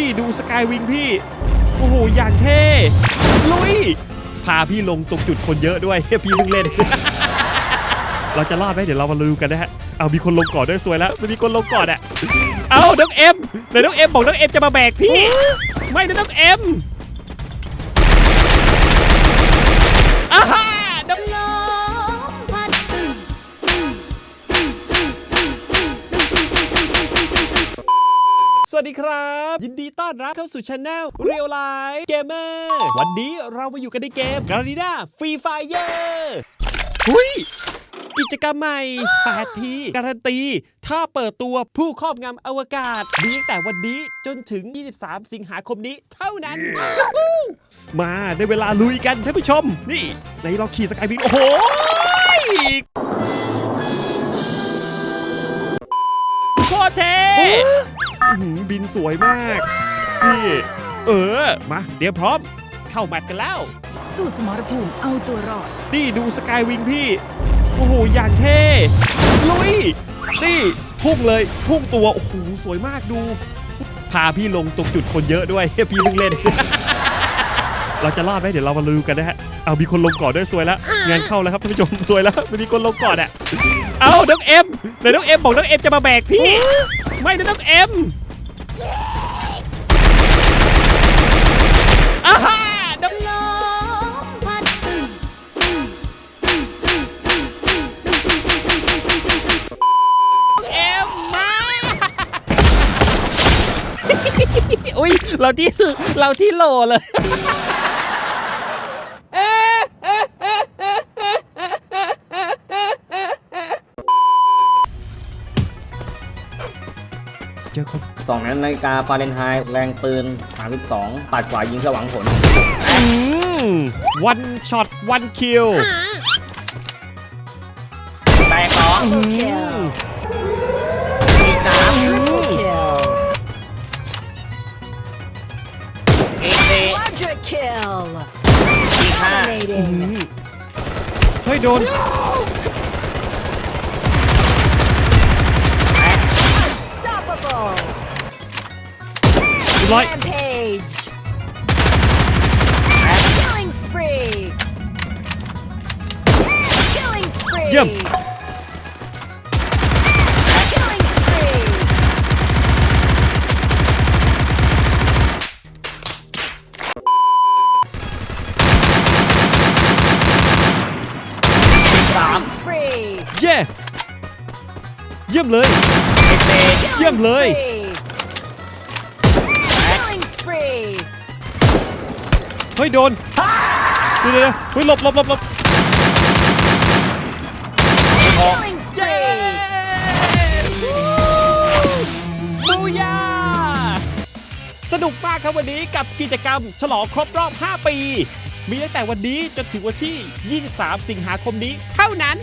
นี่ดูสกายวิงพี่ โอ้โห อย่างเท่ ลุย พาพี่ลงตรงจุดคนเยอะด้วย พี่เพิ่งเล่น เราจะรอดไหมเดี๋ยวเรามาดูกันนะฮะ เอามีคนลงก่อนด้วยสวยแล้วไม่มีคนลงก่อนอะ เอาน้องเอ็มไหนน้องเอ็มบอกน้องเอ็มจะมาแบกพี่ ไม่นะน้องเอ็ม วัสดีครับ ยินดีต้อนรับเข้าสู่ช anel Real Life Gamer วันนี้เรามาอยู่กันในเกม g a r d i n a Free Fire หุยกิจกรรมใหม่8ทีการันตี ถ้าเปิดตัวผู้ครอบงำอวกาศมีตั้งแต่วันนี้จนถึง 23 สิงหาคมนี้เท่านั้น มาในเวลาลุยกันท่านผู้ชม นี่ในเราขี่สกายบินโอ้โหโคตรเท่อื้อหือ บินสวยมาก นี่ เออ มา เดี๋ยวพร้อม เข้าแมตช์กันแล้ว สู้สมรภูมิเอาตัวรอด นี่ดูสกายวิงพี่ โอ้โห อย่างเท่ ลุย นี่ พุ่งเลย พุ่งตัว โอ้โห สวยมากดู พาพี่ลงตรงจุดคนเยอะด้วย พี่เพิ่งเล่น เราจะรอดไหมเดี๋ยวเรามาดูกันนะฮะ เอามีคนลงก่อนด้วยสวยแล้ว งานเข้าแล้วครับท่านผู้ชมสวยแล้วไม่มีคนลงก่อนอะ เอาน้องเอ็มไหนน้องเอ็มบอกน้องเอ็มจะมาแบกพี่ ไม่นะน้องเอ็ม อุ้ยเราที่เราที่โหลเลยเจอคนสองนาฬิกาฟาเรนไฮต์แรงปืน 32 ปัดขวายิงสว่างผลอืมวันช็อตวันคิว แตกสองคิลอีก สี่ quadra kill อีกห้า dominating เฮ้ย โดน unstoppable ร้อย rampage killing spree killing spree เ เยี่ยมเลยเยี่ยมเลยเฮ้ยโดนเดี๋ยวเดี๋ยวเดี๋ยวเฮ้ยหลบหลบหลบหลบหก killing เย้บูยาสนุกมากครับวันนี้กับกิจกรรม ฉลองครบรอบ 5 ปี มีตั้งแต่วันนี้จนถึงวันที่ 23 สิงหาคมนี้เท่านั้น